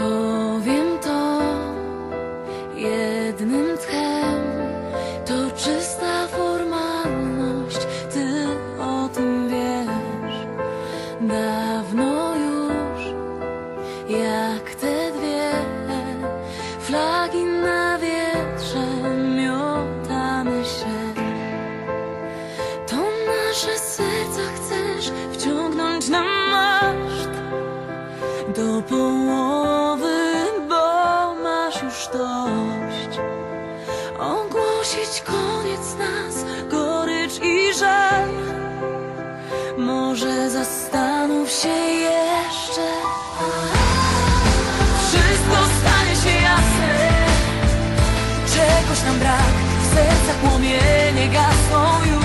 Powiem to jednym tchem. To czysta formalność, ty o tym wiesz. Dawno już, jak te dwie Flagi na wietrze miotamy się. To nasze serca chcesz wciągnąć na maszt Do połowy. Ogłosić koniec nas, gorycz i żal. Może zastanów się jeszcze. Wszystko stanie się jasne. Czegoś nam brak, w sercach płomienie gasną już.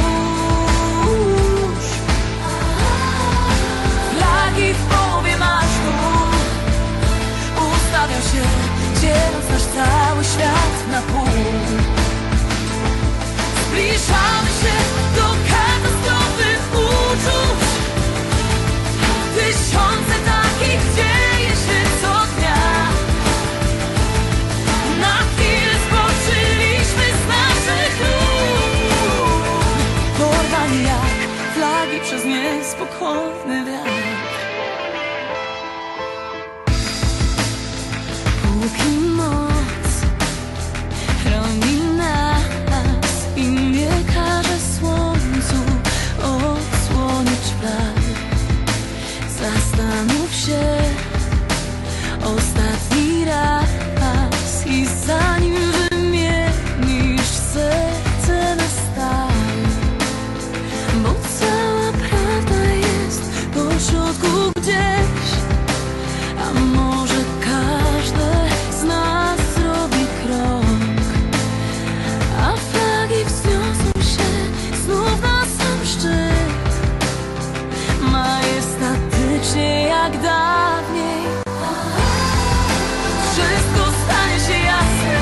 Porwani jak flagi przez niespokojny wiatr. Póki pośrodku gdzieś, a może każdy z nas zrobi krok, a flagi wzniosą się znów na sam szczyt. Majestatycznie jak dawniej. Wszystko stanie się jasne,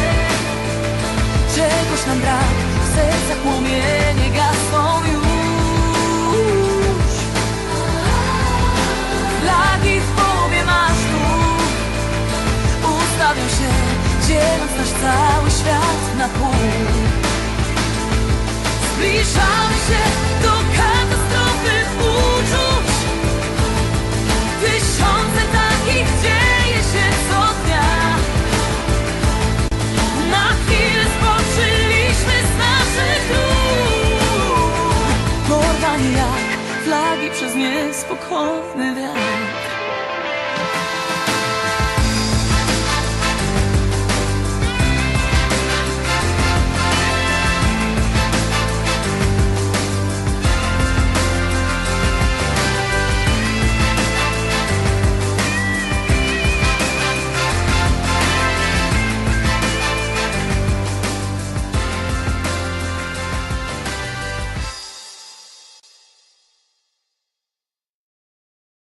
czegoś nam brak, w sercach płomienie gasną cały świat na pół. Zbliżamy się do katastrofy uczuć. Tysiące takich dzieje się co dnia. Na chwilę spoczyliśmy z naszych lub. Porwani jak flagi przez niespokojny wiatr.